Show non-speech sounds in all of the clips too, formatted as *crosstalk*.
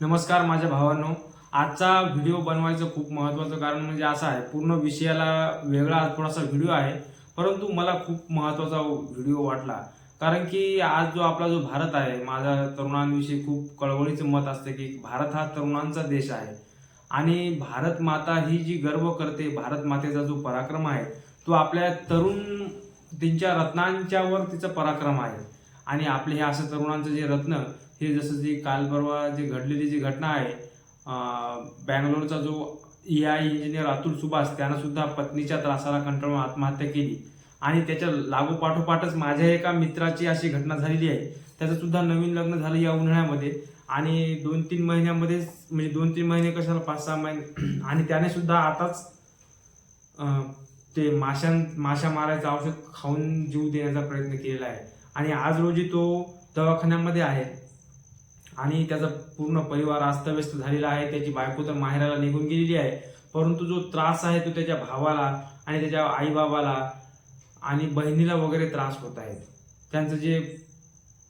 नमस्कार माझ्या भावांनो. आजचा व्हिडिओ बनवायचं खूप महत्त्वाचं कारण म्हणजे असं आहे पूर्ण विषयाला वेगळा थोडासा व्हिडिओ आहे परंतु मला खूप महत्त्वाचा व्हिडिओ वाटला. कारण की आज जो आपला जो भारत आहे माझ्या तरुणांविषयी खूप कळवळीचं मत असते की भारत हा तरुणांचा देश आहे. आणि भारत माता ही जी गर्व करते भारत मातेचा जो पराक्रम आहे तो आपल्या तरुण त्यांच्या रत्नांच्यावर तिचा पराक्रम आहे. आणि आपले हे असं तरुणांचं जे रत्न हे जसं जी काल परवा जी घडलेली जी घटना आहे बँगलोरचा जो A I engineer Atul Subhash त्यानं सुद्धा पत्नीच्या त्रासाला कंटाळून आत्महत्या केली. आणि त्याच्या लागोपाठोपाठच माझ्या एका मित्राची अशी घटना झालेली आहे. त्याचं सुद्धा नवीन लग्न झालं या उन्हाळ्यामध्ये. आणि दोन तीन महिन्यामध्ये म्हणजे दोन तीन महिने कशाला पाच सहा महिने *clears throat* आणि त्याने सुद्धा आताच ते माशां माशा मारायचं औषध खाऊन जीव देण्याचा प्रयत्न केलेला आहे. आणि आज रोजी तो दवाखान्यामध्ये आहे. आणि त्याचा पूर्ण परिवार अस्तव्यस्त झालेला आहे. त्याची बायको तर माहेराला निघून गेलेली आहे. परंतु जो त्रास आहे तो त्याच्या भावाला आणि त्याच्या आईबाबाला आणि बहिणीला वगैरे त्रास होत आहे. त्यांचं जे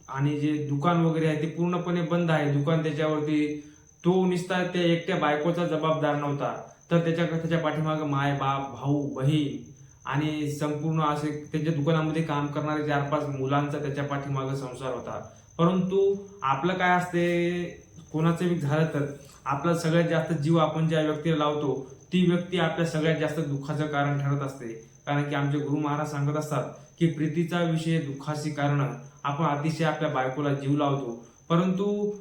आणि जे दुकान वगैरे आहे ते पूर्णपणे बंद आहे. दुकान त्याच्यावरती तो निसता त्या एकट्या बायकोचा जबाबदार नव्हता. तर त्याच्या त्याच्या पाठीमागं माय बाप भाऊ बहीण आणि संपूर्ण असे त्याच्या दुकानामध्ये काम करणारे चार पाच मुलांचा त्याच्या पाठीमागं संसार होता. परंतु आपलं काय असते कोणाचं बी झालं तर आपला सगळ्यात जास्त जीव आपण ज्या व्यक्तीला लावतो ती व्यक्ती आपल्या सगळ्यात जास्त दुःखाचं कारण ठरत असते. कारण की आमचे गुरु महाराज सांगत असतात की प्रीतीचा विषय दुःखाशी कारण आपण अतिशय आपल्या बायकोला जीव लावतो. परंतु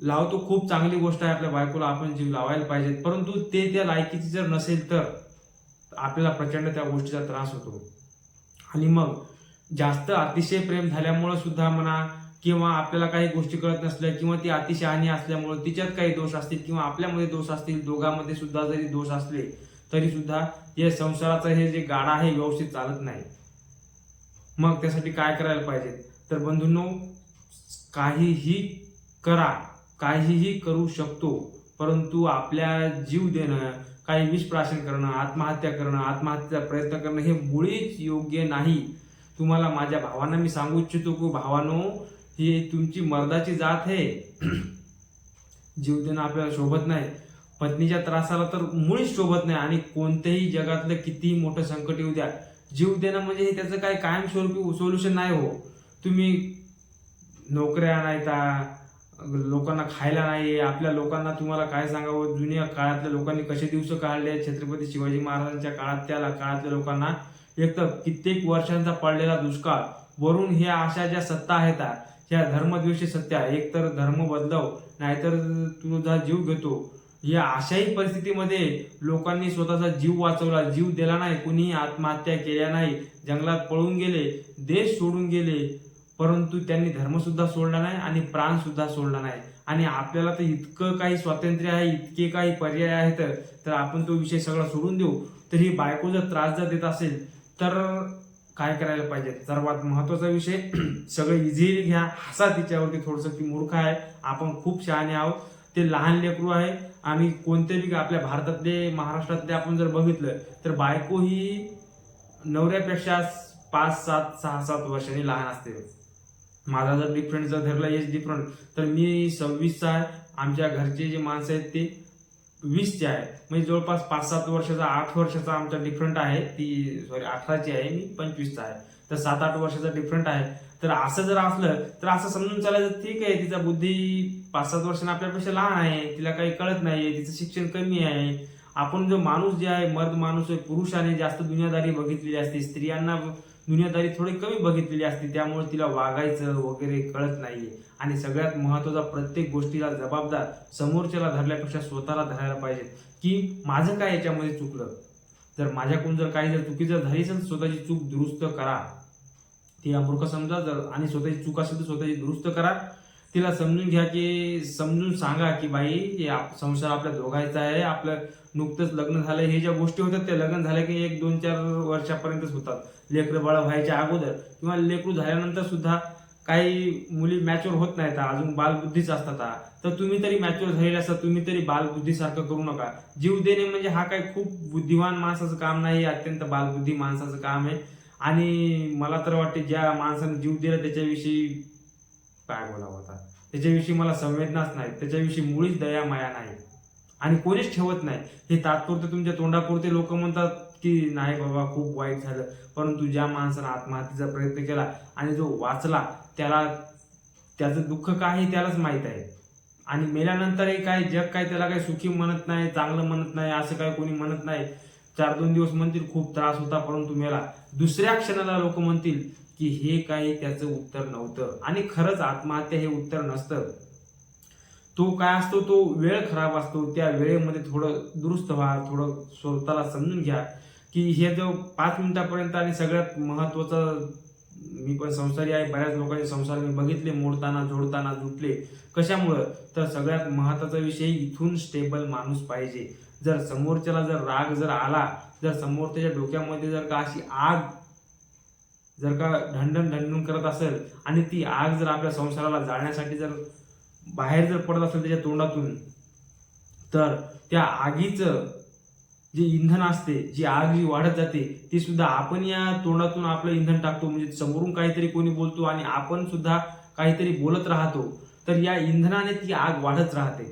लावतो खूप चांगली गोष्ट आहे आपल्या बायकोला आपण जीव लावायला पाहिजेत. परंतु ते त्या लायकीची जर नसेल तर आपल्याला प्रचंड त्या गोष्टीचा त्रास होतो. आणि मग जास्त अतिशय प्रेम झाल्यामुळं सुद्धा म्हणा किंवा आपल्याला काही गोष्टी कळत नसल्या किंवा ती अतिशहाणी असल्यामुळं तिच्यात काही दोष असतील किंवा आपल्यामध्ये दोष असतील दोघांमध्ये सुद्धा जरी दोष असले तरी सुद्धा या संसाराचं हे जे गाडा आहे व्यवस्थित चालत नाही. मग त्यासाठी काय करायला पाहिजे? तर बंधूंनो काहीही करा काहीही करू शकतो परंतु आपल्या जीव देणं काही विषप्राशन करणं आत्महत्या करणं आत्महत्येचा प्रयत्न करणं हे मुळीच योग्य नाही. तुम्हाला माझ्या भावांना मी सांगू इच्छितो की भावानो ही तुमची मर्दाची जात आहे. जीव देणं आपल्याला शोभत नाही. पत्नीच्या त्रासाला तर मुळीच शोभत नाही आणि कोणत्याही जगातलं कितीही मोठं संकट येऊ द्या. जीव देणं म्हणजे हे त्याचं काही कायमस्वरूपी सोल्युशन नाही हो. तुम्ही नोकऱ्या नाहीता लोकांना खायला नाही आपल्या लोकांना तुम्हाला काय सांगावं? जुन्या काळातल्या लोकांनी कसे दिवस काढले? छत्रपती शिवाजी महाराजांच्या काळात त्या काळातल्या लोकांना एक तर कित्येक वर्षांचा पडलेला दुष्काळ. वरून ह्या अशा ज्या सत्ता आहेत ह्या धर्मद्वेषी सत्या एकतर धर्म बदलव नाहीतर तुझा जीव घेतो. या अशाही परिस्थितीमध्ये लोकांनी स्वतःचा जीव वाचवला. जीव दिला नाही. कुणीही आत्महत्या केल्या नाही. जंगलात पळून गेले देश सोडून गेले. परंतु त्यांनी धर्मसुद्धा सोडला नाही आणि प्राणसुद्धा सोडला नाही. आणि आपल्याला तर इतकं काही स्वातंत्र्य आहे इतके काही पर्याय आहेत तर आपण तो विषय सगळा सोडून देऊ. तर ही बायको जर त्रास जर देत असेल तर काय करायला पाहिजे? सर्वात महत्त्वाचा विषय *clears throat* सगळं इझिली घ्या. हसा तिच्यावरती थोडंसं ती मूर्ख आहे. आपण खूप शहाणे आहोत. ते लहान लेकरू आहे आणि कोणतेही आपल्या भारतातले महाराष्ट्रातले आपण जर बघितलं तर बायको ही नवऱ्यापेक्षा पाच सात सहा सात वर्षांनी लहान असते. माझा जर डिफरंट जर धरला एज डिफरंट तर मी सव्वीसचा आहे. आमच्या घरचे जे माणसं आहेत ते वीस वीसचे आहे. म्हणजे जवळपास पाच सात वर्षाचा आठ वर्षाचा आमचा डिफरंट आहे. ती सॉरी अठराची आहे मी पंचवीसचा आहे. तर सात आठ वर्षाचा डिफरंट आहे. तर असं जर असलं तर असं समजून चालायचं ठीक आहे. तिचा बुद्धी पाच सात वर्षांना आपल्यापेक्षा लहान आहे. तिला काही कळत नाही तिचं शिक्षण कमी आहे. आपण जो माणूस जे आहे मर्द माणूस आहे पुरुषाने जास्त दुनियादारी बघितलेली असते. स्त्रियांना दुनियादारी थोडी कमी बघितलेली असते त्यामुळे तिला वागायचं वगैरे कळत नाहीये. आणि सगळ्यात महत्त्वाचा प्रत्येक गोष्टीला जबाबदार समोरच्याला धरल्यापेक्षा स्वतःला धरायला पाहिजे की माझं काय याच्यामध्ये चुकलं? जर माझ्याकडून जर काही जर चुकी जर झाली असेल स्वतःची चूक दुरुस्त करा. ती अमूर्ख समजा जर आणि स्वतःची चूक असेल तर स्वतःची दुरुस्त करा. तिला समजून घ्या की समजून सांगा की बाई हे आप- संसार आपल्या दोघायचा आहे आपलं नुकतंच लग्न झालं हे ज्या गोष्टी होतात त्या लग्न झाल्या की एक दोन चार वर्षापर्यंतच होतात. लेकरं बाळ व्हायच्या अगोदर किंवा लेकरू झाल्यानंतर सुद्धा काही मुली मॅच्युअर होत नाहीत अजून बालबुद्धीच असतात तर तुम्ही तरी मॅच्युअर झालेले असता तुम्ही तरी बालबुद्धीसारखं करू नका. जीव देणे म्हणजे हा काही खूप बुद्धिवान माणसाचं काम नाही अत्यंत बालबुद्धी माणसाचं काम आहे. आणि मला तर वाटते ज्या माणसाने जीव दिला त्याच्याविषयी काय बोलावं आता. त्याच्याविषयी मला संवेदनाच नाही त्याच्याविषयी मुळीच दया माया नाही. आणि कोणीच ठेवत नाही. हे तात्पुरते तुमच्या तोंडापुरते लोक म्हणतात की नाही बाबा खूप वाईट झालं. परंतु ज्या माणसानं आत्महत्येचा प्रयत्न केला आणि जो वाचला त्याला त्याचं दुःख काय हे त्यालाच माहीत आहे. आणि मेल्यानंतरही काय जग काय त्याला काही सुखी म्हणत नाही चांगलं म्हणत नाही असं काय कोणी म्हणत नाही. चार दोन दिवस म्हणतील खूप त्रास होता परंतु मेला. दुसऱ्या क्षणाला लोक म्हणतील की हे काही त्याचं उत्तर नव्हतं. आणि खरंच आत्महत्या हे उत्तर नसतं. तो काय असतो तो वेळ खराब असतो. त्या वेळेमध्ये थोडं दुरुस्त व्हा थोडं स्वतःला समजून घ्या की हे जो पाच मिनिटापर्यंत आणि सगळ्यात महत्वाचं मी पण संसारी आहे बऱ्याच लोकांचे संसार मी बघितले मोडताना जोडताना जुटले. कशामुळं? तर सगळ्यात महत्त्वाचा विषय इथून स्टेबल माणूस पाहिजे. जर समोरच्याला जर राग जर आला जर समोरच्याच्या डोक्यामध्ये जर का अशी आग जर का ढंढन ढंढन करत असेल आणि ती आग जर आपल्या संसाराला जाळण्यासाठी जर बाहेर जर पडत असेल त्याच्या तोंडातून तर त्या आगीचं जे इंधन असते जी आग जी वाढत जाते ती सुद्धा आपण या तोंडातून आपलं इंधन टाकतो. म्हणजे समोरून काहीतरी कोणी बोलतो आणि आपण सुद्धा काहीतरी बोलत राहतो. तर या इंधनाने ती आग वाढत राहते.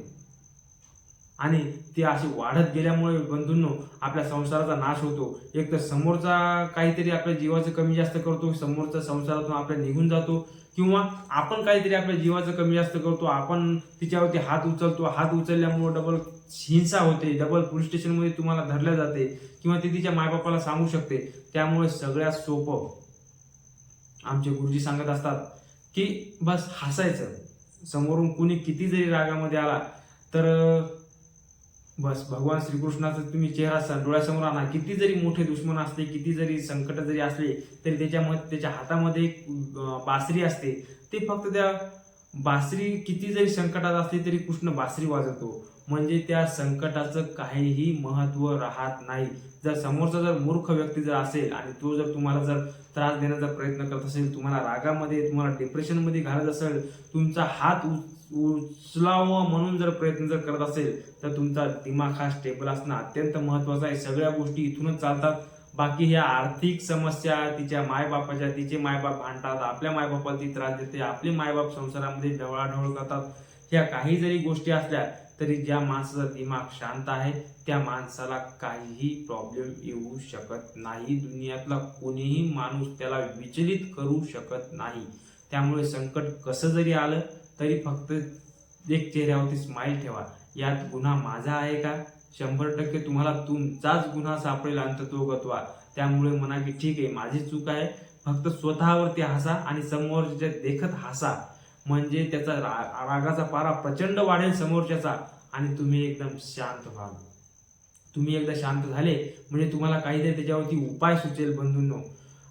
आणि ते असे वाढत गेल्यामुळे बंधूंनो आपल्या संसाराचा नाश होतो. एक तर समोरचा काहीतरी आपल्या जीवाचं कमी जास्त करतो समोरचा संसारातून आपल्या निघून जातो किंवा आपण काहीतरी आपल्या जीवाचं कमी जास्त करतो आपण तिच्यावरती हात उचलतो. हात उचलल्यामुळे डबल हिंसा होते डबल पोलीस स्टेशनमध्ये तुम्हाला धरल्या जाते किंवा ती तिच्या मायबापाला सांगू शकते. त्यामुळे सगळ्यात सोपं आमचे गुरुजी सांगत असतात की बस हसायचं. समोरून कुणी किती जरी रागामध्ये आला तर बस भगवान श्रीकृष्णाचा तुम्ही चेहरा डोळ्यासमोर आणा. किती जरी मोठे दुश्मन असले किती जरी संकट जरी असले तरी त्याच्यामध्ये त्याच्या हातामध्ये एक बासरी असते. ते फक्त त्या बासरी किती जरी संकटात असली तरी कृष्ण बासरी वाजवतो. म्हणजे त्या संकटाचं काहीही महत्त्व राहत नाही. जर समोरचा जर मूर्ख व्यक्ती जर असेल आणि तो जर तुम्हाला जर त्रास देण्याचा प्रयत्न करत असेल तुम्हाला रागामध्ये तुम्हाला डिप्रेशनमध्ये घालत असेल तुमचा हात उच- उचलावं म्हणून जर प्रयत्न जर करत असेल तर तुमचा दिमाग हा स्टेबल असणं अत्यंत महत्वाचं आहे. सगळ्या गोष्टी इथूनच चालतात. बाकी ह्या आर्थिक समस्या तिच्या मायबापाच्या तिचे मायबाप भांडतात आपल्या मायबापाला ती त्रास देते आपले मायबाप संसारामध्ये ढवळाढवळ करतात. ह्या काही जरी गोष्टी असल्या तरी ज्या माणसाचा दिमाग शांत आहे त्या माणसाला काहीही प्रॉब्लेम येऊ शकत नाही. दुनियातला कोणीही माणूस त्याला विचलित करू शकत नाही. त्यामुळे संकट कसं जरी आलं तरी फक्त एक चेहऱ्यावरती स्माईल ठेवा. यात गुन्हा माझा आहे का? शंभर टक्के तुम्हाला तुमचाच गुन्हा सापडेल अंतत्व गतवा त्यामुळे म्हणा की ठीक आहे माझी चूक आहे. फक्त स्वतःवरती हसा आणि समोरच्या देखत हसा. म्हणजे त्याचा रा- रागाचा पारा प्रचंड वाढेल समोरच्याचा आणि तुम्ही एकदम शांत व्हाल. तुम्ही एकदा शांत झाले म्हणजे तुम्हाला काहीतरी त्याच्यावरती उपाय सुचेल बंधूंनो.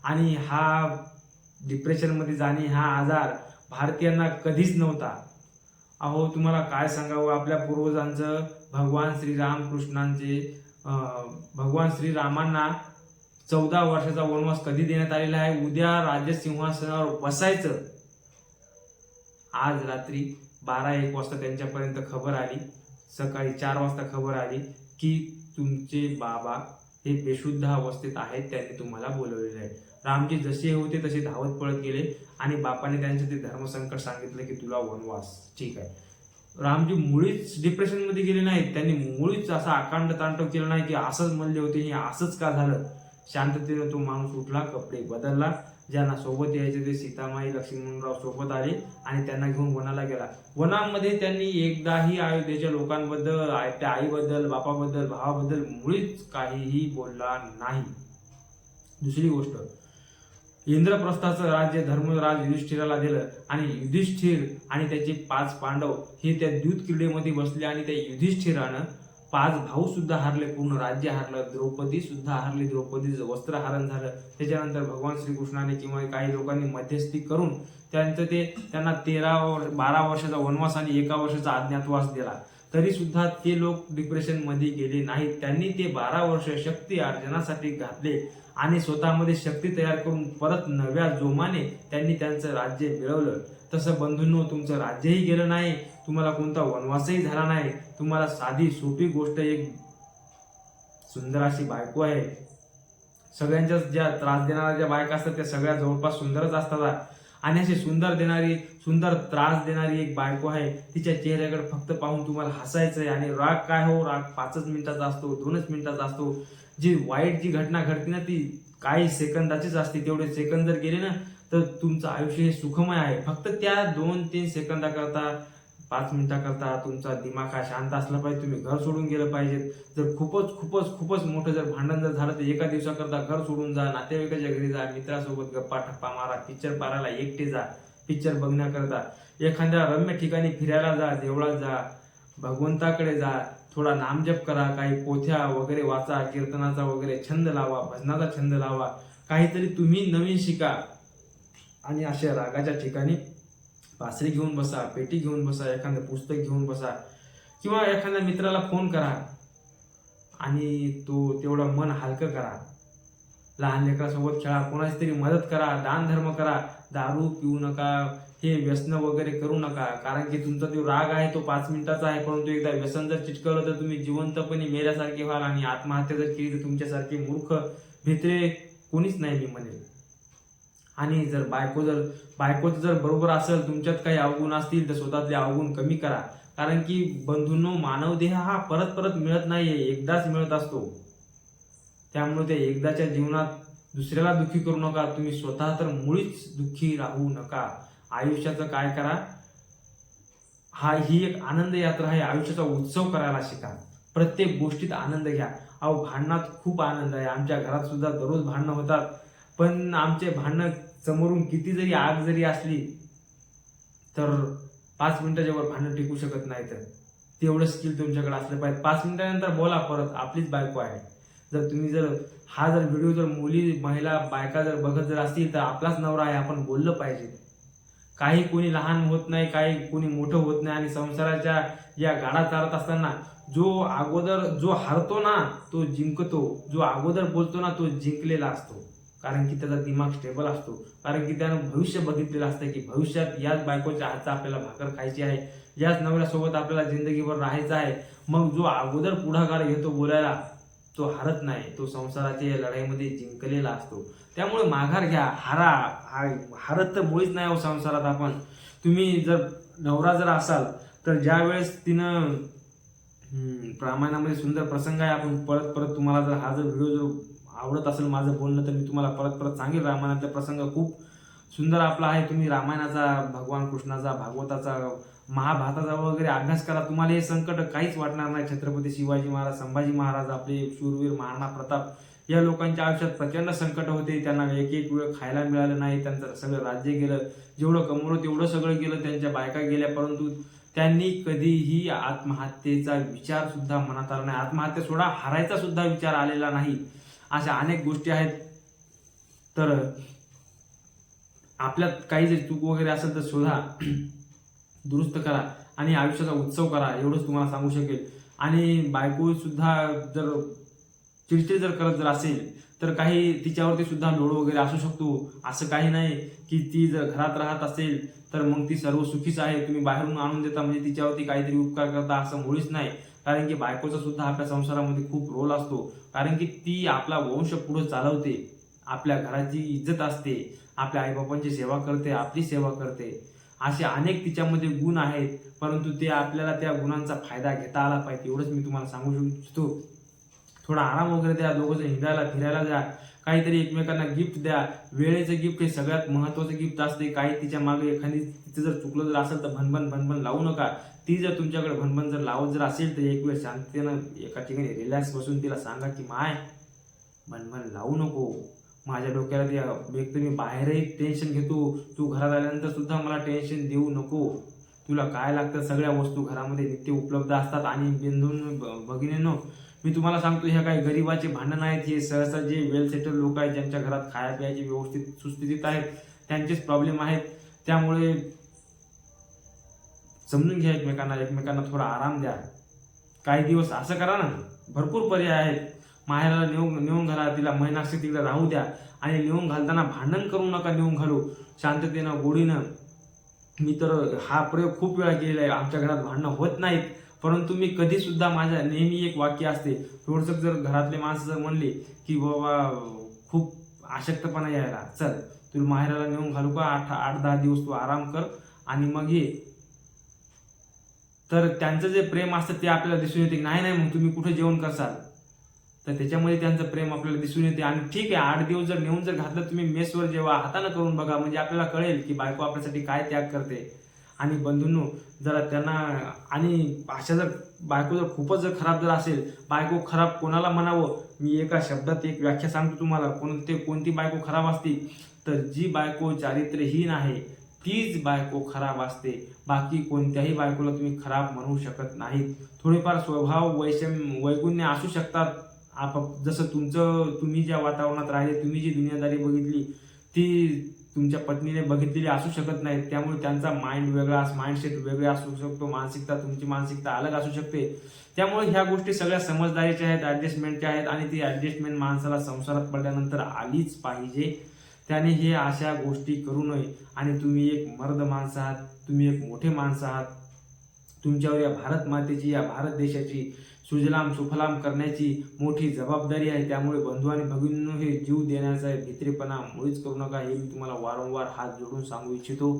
आणि हा डिप्रेशनमध्ये जाणे हा आजार भारतीयांना कधीच नव्हता. अहो तुम्हाला काय सांगावं? आपल्या पूर्वजांचं भगवान श्रीराम कृष्णांचे भगवान श्रीरामांना चौदा वर्षाचा वनवास कधी देण्यात आलेला आहे? उद्या राज्य सिंहासनावर बसायचं. आज रात्री बारा एक वाजता त्यांच्यापर्यंत खबर आली. सकाळी चार वाजता खबर आली की तुमचे बाबा हे बेशुद्ध अवस्थेत आहेत त्यांनी तुम्हाला बोलवलेले आहे. रामजी जसे होते तसे धावत पळत गेले आणि बापाने त्यांचं ते धर्मसंकट सांगितलं की तुला वनवास. ठीक आहे. रामजी मुळीच डिप्रेशनमध्ये गेले नाहीत. त्यांनी मुळीच असा अकांड तांडव केला नाही की असंच म्हणले होते हे असंच का झालं? शांततेनं तो माणूस उठला कपडे बदलला. ज्यांना सोबत यायचे ते सीतामाई लक्ष्मणराव सोबत आले आणि त्यांना घेऊन वनाला गेला. वनामध्ये त्यांनी एकदाही अयोध्येच्या लोकांबद्दल त्या आईबद्दल बापाबद्दल भावाबद्दल मुळीच काहीही बोलला नाही. दुसरी गोष्ट इंद्रप्रस्थाचं राज्य धर्मराज युधिष्ठिराला दिलं आणि युधिष्ठिर आणि त्याचे पाच पांडव हे त्या द्यूत क्रीडेमध्ये बसले आणि त्या युधिष्ठिरानं पाच भाऊ सुद्धा हारले पूर्ण राज्य हारलं द्रौपदी सुद्धा हारली द्रौपदीचं वस्त्रहरण झालं. त्याच्यानंतर भगवान श्रीकृष्णाने किंवा काही लोकांनी मध्यस्थी करून त्यांचं ते त्यांना तेरा वर्ष बारा वर्षाचा वनवास आणि एका वर्षाचा अज्ञातवास दिला. तरी सुद्धा ते लोक डिप्रेशनमध्ये गेले नाहीत. त्यांनी ते बारा वर्ष शक्ती अर्जनासाठी घातले आणि स्वतःमध्ये शक्ती तयार करून परत नव्या जोमाने त्यांनी त्यांचं राज्य मिळवलं. तसं बंधूंनो तुमचं राज्यही गेलं नाही. तुम्हाला कोणता वनवासही झाला नाही. तुम्हाला साधी सोपी गोष्ट एक सुंदर अशी बायको आहे. सगळ्यांच्या ज्या त्रास देणाऱ्या ज्या बायका असतात त्या सगळ्या जवळपास सुंदरच असतात. आणि अशी सुंदर देणारी सुंदर त्रास देणारी एक बायको आहे. तिच्या चेहऱ्याकडे फक्त पाहून तुम्हाला हसायचं आहे. आणि राग काय हो? राग पाचच मिनिटाचा असतो दोनच मिनिटाचा असतो. जी वाईट जी घटना घडते ना ती काही सेकंदाचीच असते. तेवढे सेकंद जर गेले ना तर तुमचं आयुष्य हे सुखमय आहे. फक्त त्या दोन तीन सेकंदाकरता पाच मिनिटाकरता तुमचा दिमाग हा शांत असला पाहिजे तुम्ही घर सोडून गेलं पाहिजे जर खूपच खूपच खूपच मोठं जर भांडण जर झालं तर एका दिवसाकरता घर सोडून जा नातेवाईकाच्या घरी जा मित्रासोबत गप्पा ठप्पा मारा पिक्चर पाहायला एकटे जा पिक्चर बघण्याकरता. एखाद्या रम्य ठिकाणी फिरायला जा देवळात जा भगवंताकडे जा थोडा नामजप करा काही पोथ्या वगैरे वाचा कीर्तनाचा वगैरे छंद लावा भजनाचा छंद लावा काहीतरी तुम्ही नवीन शिका. आणि अशा रागाच्या ठिकाणी पासरी घेऊन बसा पेटी घेऊन बसा एखादं पुस्तक घेऊन बसा किंवा एखाद्या मित्राला फोन करा आणि तो तेवढं मन हलकं करा. लहान लेकरासोबत खेळा कोणाची तरी मदत करा दानधर्म करा दारू पिऊ नका हे व्यसन वगैरे करू नका कारण की तुमचा जो राग आहे तो पाच मिनिटाचा आहे परंतु एकदा व्यसन जर चिटकवलं तर तुम्ही जिवंतपणे मेल्यासारखे व्हाल आणि आत्महत्या जर केली तर तुमच्यासारखे मूर्ख भित्रे कोणीच नाही मी म्हणेल. आणि जर बायको जर बायकोचं जर बरोबर असेल तुमच्यात काही अवगुण असतील तर स्वतःतले अवगुण कमी करा. कारण की बंधूंनो मानव देह हा परत परत मिळत नाहीये एकदाच मिळत असतो. त्यामुळे त्या एकदाच्या जीवनात दुसऱ्याला दुःखी करू नका. तुम्ही स्वतः तर मुळीच दुःखी राहू नका. आयुष्याचं काय करा? हा ही एक आनंद यात्रा आहे. आयुष्याचा उत्सव करायला शिका. प्रत्येक गोष्टीत आनंद घ्या. अहो भांडणात खूप आनंद आहे. आमच्या घरात सुद्धा दररोज भांडणं होतात. पण आमचे भांडणं समोरून किती जरी आग जरी असली तर पाच मिनिटाच्या वर भांडणं टिकू शकत नाही तर. तेवढं स्किल तुमच्याकडे असलं पाहिजे. पाच मिनिटानंतर बोला परत आपलीच बायको आहे. जर तुम्ही जर हा जर व्हिडिओ जर मुली महिला बायका जर बघत जर असतील तर आपलाच नवरा आहे आपण बोललं पाहिजे. काही कोणी लहान होत नाही काही कोणी मोठं होत नाही आणि संसाराच्या या गाडा चालत असताना जो अगोदर जो हरतो ना तो जिंकतो. जो अगोदर बोलतो ना तो जिंकलेला असतो. कारण की त्याचा दिमाग स्टेबल असतो. कारण की त्यानं भविष्य बघितलेलं असतं की भविष्यात याच बायकोच्या हातचा आपल्याला भाकर खायची आहे याच नवऱ्यासोबत आपल्याला जिंदगीभर राहायचं आहे. मग जो अगोदर पुढाकार घेतो बोलायला तो हरत नाही. तो संसाराच्या लढाईमध्ये जिंकलेला असतो. त्यामुळे माघार घ्या. हारा हा- हारत तर मुळीच नाही हो संसारात आपण. तुम्ही जर नवरा जर असाल तर ज्या वेळेस तिनं प्रामाणामध्ये सुंदर प्रसंग आहे आपण परत परत तुम्हाला जर हा जर व्हिडिओ जर आवडत असेल माझं बोलणं तर मी तुम्हाला परत परत सांगेल. रामायणातला प्रसंग खूप सुंदर आपला आहे. तुम्ही रामायणाचा भगवान कृष्णाचा भागवताचा महाभारताचा वगैरे अभ्यास करा. तुम्हाला हे संकट काहीच वाटणार नाही. छत्रपती शिवाजी महाराज संभाजी महाराज आपले शूरवीर महाराणा प्रताप या लोकांच्या आयुष्यात प्रचंड संकट होते. त्यांना एक एक वेळ खायला मिळालं नाही. त्यांचं सगळं राज्य गेलं. जेवढं कमवलं तेवढं सगळं गेलं. त्यांच्या बायका गेल्या परंतु त्यांनी कधीही आत्महत्येचा विचार सुद्धा मनात आला नाही. आत्महत्या सोडा हारायचा सुद्धा विचार आलेला नाही. अशा अनेक गोष्टी आहेत. तर आपल्यात काही जरी चूक वगैरे असेल तर शोधा. *clears throat* दुरुस्त करा आणि आयुष्याचा उत्सव करा एवढंच तुम्हाला सांगू शकेल. आणि बायकोसुद्धा जर चिडचिड जर करत जर असेल तर काही तिच्यावरती सुद्धा लोड वगैरे असू शकतो. असं काही नाही की ती जर घरात राहत असेल तर मग ती सर्व सुखीच आहे. तुम्ही बाहेरून आणून देता म्हणजे तिच्यावरती काहीतरी उपकार करता असं मुळीच नाही. कारण की बायकोचा सुद्धा आपल्या संसारामध्ये खूप रोल असतो. कारण की ती आपला वंश पुढे चालवते. आपल्या घराची इज्जत असते. आपल्या आईबापांची सेवा करते. आपली सेवा करते. असे अनेक तिच्यामध्ये गुण आहेत. परंतु ते आपल्याला त्या गुणांचा फायदा घेता आला पाहिजे. एवढंच मी तुम्हाला सांगू इच्छितो. थोडा आराम वगैरे द्या. दोघं हिंडायला फिरायला द्या काहीतरी एकमेकांना गिफ्ट द्या. वेळेचं गिफ्ट हे सगळ्यात महत्वाचं गिफ्ट असते. काही तिच्यामागे एखादी तिचं जर चुकलं जर असेल तर भनभन भनभन लावू नका. ती जर तुमच्याकडे भनभन जर लावत जर असेल तर एक वेळ शांततेनं एका ठिकाणी रिलॅक्स बसून तिला सांगा की माय भनभन लावू नको. माझ्या डोक्याला ते एक तर मी बाहेरही टेन्शन घेतो. तू घरात आल्यानंतर सुद्धा मला टेन्शन देऊ नको. तुला काय लागतं? सगळ्या वस्तू घरामध्ये नित्य उपलब्ध असतात आणि बिंदून भगिनीनो मी तुम्हाला सांगतो ह्या काही गरीबाचे भांडण आहेत. हे सहसा जे वेल सेटल लोक आहेत ज्यांच्या घरात खाया प्यायची व्यवस्थित सुस्थितीत आहेत त्यांचेच प्रॉब्लेम आहेत. त्यामुळे समजून घ्या एकमेकांना एकमेकांना थोडा आराम द्या. काही दिवस असं करा ना भरपूर पर्याय आहेत. माहेराला नेऊन नेऊन घाला तिला महिनाक्षी तिला राहू द्या. आणि नेऊन घालताना भांडण करू नका नेऊन घालू. शांततेनं गोडीनं. मी तर हा प्रयोग खूप वेळा केलेला आहे. आमच्या घरात भांडणं होत नाहीत. परंतु मी कधीसुद्धा माझ्या नेहमी एक वाक्य असते. थोडंसं जर घरातले माणसं जर म्हणले की बाबा खूप आशक्तपणा यायला. चल तुला माहेराला नेऊन घालू का? आठ आठ दहा दिवस तू आराम कर आणि मग ये. तर त्यांचं जे प्रेम असतं ते आपल्याला दिसून येते. नाही नाही मग तुम्ही कुठे जेवण करसाल? तर त्याच्यामध्ये त्यांचं प्रेम आपल्याला दिसून येते. आणि ठीक आहे आठ दिवस जर नेऊन जर घातलं तुम्ही मेसवर जेव्हा हातानं करून बघा म्हणजे आपल्याला कळेल की बायको आपल्यासाठी काय त्याग करते. आणि बंधूंनो जरा त्यांना आणि अशा जर बायको जर खूपच जर खराब जर असेल बायको खराब कोणाला म्हणावं? मी एका शब्दात एक व्याख्या सांगतो तुम्हाला. कोणते कोणती बायको खराब असती तर जी बायको चारित्र्यहीन आहे तीच बायको खराब असते. बाकी कोणत्याही बायकोला तुम्ही खराब म्हणू शकत नाहीत. थोडेफार स्वभाव वैषम वैगुण्य असू शकतात. आप जसं तुमचं तुम्ही ज्या वातावरणात राहिले तुम्ही जी दुनियादारी बघितली ती तुमच्या पत्नीने बघितलेली असू शकत नाही त्यामुळे त्यांचा माइंड वेगळा माइंडसेट वेगळा असू शकतो. मानसिकता तुमची मानसिकता अलग असू शकते. त्यामुळे ह्या गोष्टी सगळ्या समजदारीच्या आहेत ॲडजस्टमेंटच्या आहेत आणि ती ॲडजस्टमेंट माणसाला संसारात पडल्यानंतर आलीच पाहिजे. त्याने हे अशा गोष्टी करू नये. आणि तुम्ही एक मर्द माणसं आहात तुम्ही एक मोठे माणसं आहात. तुमच्यावर या भारत मातेची या भारत देशाची सुजलाम सुफलाम करण्याची मोठी जबाबदारी आहे. त्यामुळे बंधू आणि भगिनींनो हे जीव देण्याचा भित्रेपणा मुळीच करू नका. हे मी तुम्हाला वारंवार हात जोडून सांगू इच्छितो.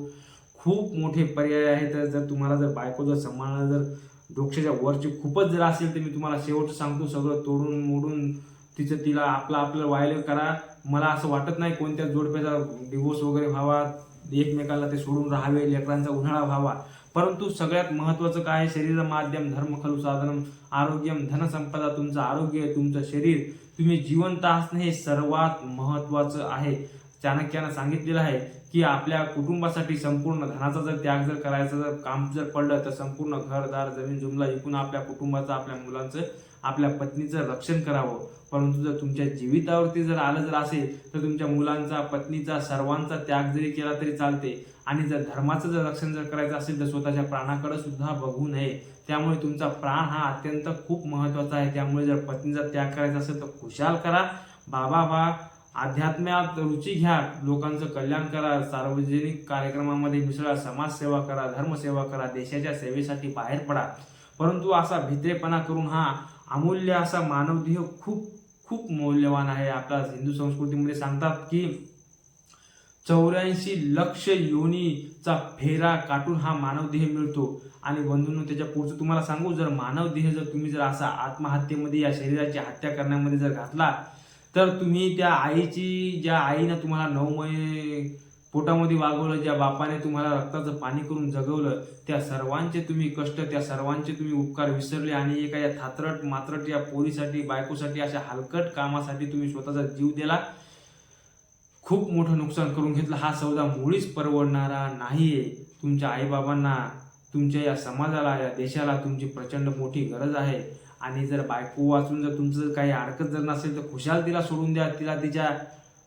खूप मोठे पर्याय आहेत. जर तुम्हाला जर बायको जर सांभाळणं जर डोक्षाच्या वरची खूपच जर असेल तर मी तुम्हाला शेवट सांगतो. सगळं तोडून मोडून तिचं तिला आपलं आपलं वायलं करा. मला असं वाटत नाही कोणत्या जोडप्याचा डिवोर्स वगैरे व्हावा एकमेकाला ते सोडून राहावे लेकरांचा उन्हाळा व्हावा. परंतु सगळ्यात महत्वाचं काय आहे? शरीर माध्यम धर्म खलु साधनम आरोग्यम धनसंपदा तुमचं आरोग्य तुमचं शरीर. तुम्ही जिवंत असणं हे सर्वात महत्वाचं आहे. चाणक्यानं सांगितलेलं आहे की आपल्या कुटुंबासाठी संपूर्ण धनाचा जर त्याग जर करायचा जर काम जर पडलं तर संपूर्ण घरदार जमीन जुमला विकून आपल्या कुटुंबाचं आपल्या मुलांचं आपल्या पत्नीचं रक्षण करावं. परंतु जर तुमच्या जीवितावरती जर आलं जर असेल तर तुमच्या मुलांचा पत्नीचा सर्वांचा त्याग जरी केला तरी चालते. आणि जर धर्माचं जर रक्षण जर करायचं असेल तर स्वतःच्या प्राणाकडे सुद्धा बघू नये. त्यामुळे तुमचा प्राण हा अत्यंत खूप महत्त्वाचा आहे. त्यामुळे जर पत्नीचा त्याग करायचा असेल तर खुशाल करा. बाबा बा अध्यात्म्यात रुची घ्या. लोकांचं कल्याण करा. सार्वजनिक कार्यक्रमामध्ये मिसळा. समाजसेवा करा. धर्मसेवा करा. देशाच्या सेवेसाठी बाहेर पडा. परंतु असा भित्रेपणा करून हा अमूल्य असा मानवदेह खूप खूप मौल्यवान आहे. आपल्या हिंदू संस्कृतीमध्ये सांगतात की चौऱ्याऐंशी लक्ष योनीचा फेरा काटून हा मानवदेह मिळतो. आणि बंधूंनो त्याच्या पुढचं तुम्हाला सांगू जर मानवदेह जर तुम्ही जर असा आत्महत्येमध्ये या शरीराची हत्या करण्यामध्ये जर घातला तर तुम्ही त्या आईची ज्या आईनं तुम्हाला नऊ महिने पोटामध्ये वागवलं ज्या बापाने तुम्हाला रक्ताचं पाणी करून जगवलं त्या सर्वांचे तुम्ही कष्ट त्या सर्वांचे तुम्ही उपकार विसरले आणि एका या थातरट मात्रट या पोरीसाठी बायकोसाठी अशा हलकट कामासाठी तुम्ही स्वतःचा जीव दिला. खूप मोठं नुकसान करून घेतलं. हा सौदा मुळीच परवडणारा नाही आहे तुमच्या आईबाबांना तुमच्या या समाजाला या देशाला तुमची प्रचंड मोठी गरज आहे. आणि जर बायको वाचून जर तुमचं जर काही अडकत जर नसेल तर खुशाल तिला सोडून द्या. तिला तिच्या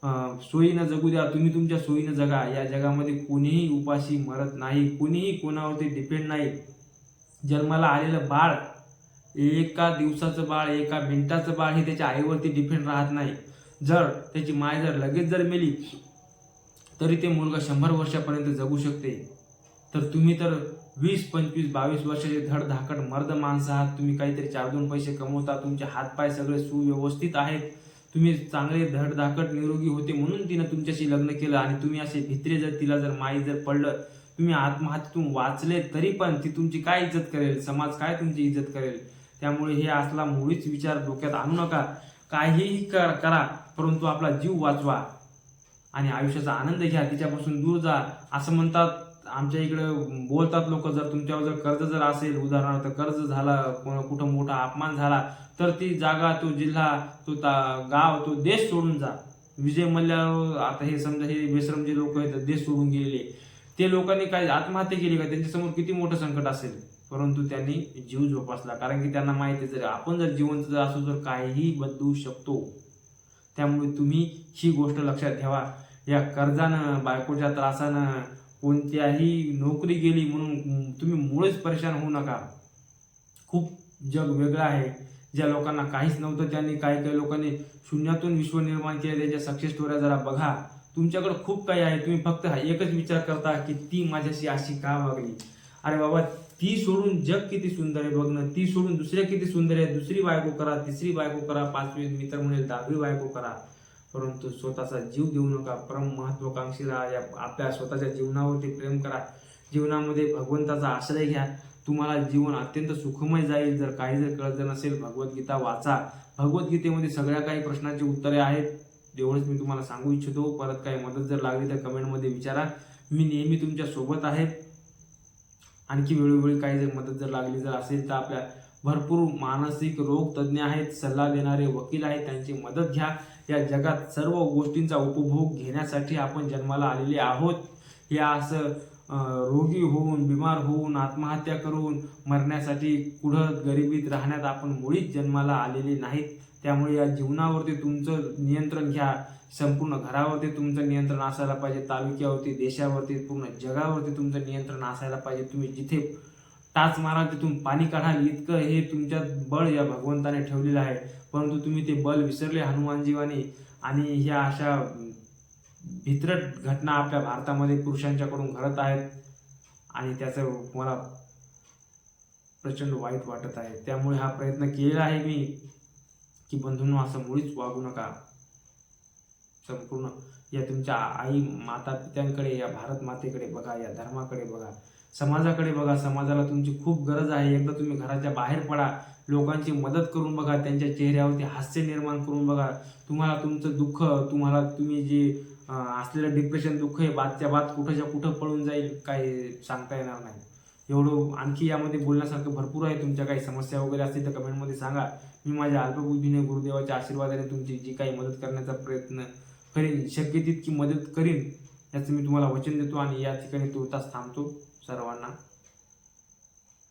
सोयीनं जगू द्या. तुम्ही तुमच्या सोयीनं जगा. या जगामध्ये कोणीही उपाशी मरत नाही. कोणीही कोणावरती डिपेंड नाही. जन्माला आलेलं बाळ एका दिवसाचं बाळ एका मिनिटाचं बाळ हे त्याच्या आईवरती डिपेंड राहत नाही. जर त्याची माय जर लगेच जर मेली तरी ते मुलगा शंभर वर्षापर्यंत जगू शकते. तर तुम्ही तर वीस पंचवीस बावीस वर्षाचे धडधाकट मर्द माणसं आहात. तुम्ही काहीतरी चार दोन पैसे कमवता. तुमचे हातपाय सगळे सुव्यवस्थित आहेत. तुम्ही चांगले धडधाकट निरोगी होते म्हणून तिनं तुमच्याशी लग्न केलं आणि तुम्ही असे भित्रे जर तिला जर माई जर पडलं तुम्ही आत्महत्येतून वाचले तरी पण ती तुमची काय इज्जत करेल? समाज काय तुमची इज्जत करेल? त्यामुळे हे असला मुळीच विचार डोक्यात आणू नका. काहीही कर- करा परंतु आपला जीव वाचवा आणि आयुष्याचा आनंद घ्या. तिच्यापासून दूर जा. असं म्हणतात आमच्या इकडं बोलतात लोक जर तुमच्यावर जर कर्ज जर असेल उदाहरणार्थ कर्ज झाला कुठं मोठा अपमान झाला तर ती जागा तो जिल्हा तो ता- गाव तो देश सोडून जा. विजय मल्ल्या आता हे समजा हे विश्रम जे लोक आहेत देश सोडून गेलेले. ते लोकांनी काय आत्महत्या केली का? त्यांच्यासमोर किती मोठं संकट असेल? परंतु त्यांनी जीव जोपासला. कारण की त्यांना माहिती आहे, जर आपण जर जिवंत जर असू तर काहीही बदलू शकतो. त्यामुळे तुम्ही ही गोष्ट लक्षात ठेवा. या कर्जानं बायकोच्या त्रासानं कोणत्याही नोकरी गेली म्हणून तुम्ही मुळेच परेशान होऊ नका. खूप जग वेगळं आहे. ज्या लोकांना काहीच नव्हतं त्यांनी काही काही लोकांनी शून्यातून विश्व निर्माण केले त्याच्या सक्सेस स्टोऱ्या जरा बघा. तुमच्याकडे खूप काही आहे. तुम्ही फक्त हा एकच विचार करता की ती माझ्याशी अशी का वागली? अरे बाबा ती सोडून जग किती सुंदर आहे बघणं. ती सोडून दुसऱ्या किती सुंदर आहे. दुसरी बायको करा तिसरी बायको करा पाचवी मित्र म्हणेल दहावी बायको करा. परंतु स्वतःचा जीव देऊ नका. परम महत्वाकांक्षी राहा. या आपल्या स्वतःच्या जीवनावरती प्रेम करा. जीवनामध्ये भगवंताचा आश्रय घ्या. तुम्हाला जीवन अत्यंत सुखमय जाईल. जर काही जर कळत नसेल भगवद्गीता वाचा. भगवद्गीतेमध्ये सगळ्या काही प्रश्नांची उत्तरे आहेत. एवढंच मी तुम्हाला सांगू इच्छितो. परत काही मदत जर लागली तर कमेंटमध्ये विचारा. मी नेहमी तुमच्यासोबत आहे. आणखी वेळोवेळी काही जर मदत जर लागली जर असेल तर आपल्या भरपूर मानसिक रोग तज्ज्ञ आहेत. सल्ला देणारे वकील आहेत. त्यांची मदत घ्या. या जगात सर्व गोष्टींचा उपभोग घेण्यासाठी आपण जन्माला आलेले आहोत. हे असं रोगी होऊन बिमार होऊन आत्महत्या करून मरण्यासाठी कुठं गरिबीत राहण्यात आपण मुळीच जन्माला आलेले नाहीत. त्यामुळे या जीवनावरती तुमचं नियंत्रण घ्या. संपूर्ण घरावरती तुमचं नियंत्रण असायला पाहिजे. तालुक्यावरती देशावरती पूर्ण जगावरती तुमचं नियंत्रण असायला पाहिजे. तुम्ही जिथे टाच मारा तिथून पाणी काढाल इतकं हे तुमच्यात बळ या भगवंताने ठेवलेलं आहे. परंतु तुम्ही ते बल विसरले हनुमानजीवानी. आणि ह्या अशा भित्रट घटना आपल्या भारतामध्ये पुरुषांच्याकडून घडत आहेत. आणि त्याचं मला प्रचंड वाईट वाटत आहे. त्यामुळे हा प्रयत्न केलेला आहे मी. की बंधूंनो असं मुळीच वागू नका. संपूर्ण या तुमच्या आई माता पित्यांकडे या भारत मातेकडे बघा या धर्माकडे बघा. समाजाकडे बघा समाजाला तुमची खूप गरज आहे. एकदा तुम्ही घराच्या बाहेर पडा. लोकांची मदत करून बघा त्यांच्या चेहऱ्यावरती हास्य निर्माण करून बघा. तुम्हाला तुमचं दुःख तुम्हाला तुम्ही जे असलेलं डिप्रेशन दुःख आहे बादच्या बात कुठंच्या कुठं पळून जाईल काही सांगता येणार नाही. एवढं आणखी यामध्ये बोलण्यासारखं भरपूर आहे. तुमच्या काही समस्या वगैरे असतील तर कमेंटमध्ये सांगा. मी माझ्या अल्पबुद्धीने गुरुदेवाच्या आशीर्वादाने तुमची जी काही मदत करण्याचा प्रयत्न करीन शक्य तितकी मदत करीन याचं मी तुम्हाला वचन देतो आणि या ठिकाणी तुर्तास थांबतो. सर्वांना.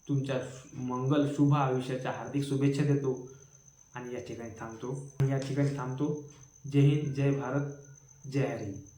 तुमच्या मंगल शुभ आयुष्याच्या हार्दिक शुभेच्छा देतो. आणि या ठिकाणी थांबतो. या ठिकाणी थांबतो. जय हिंद जय भारत जय हरी.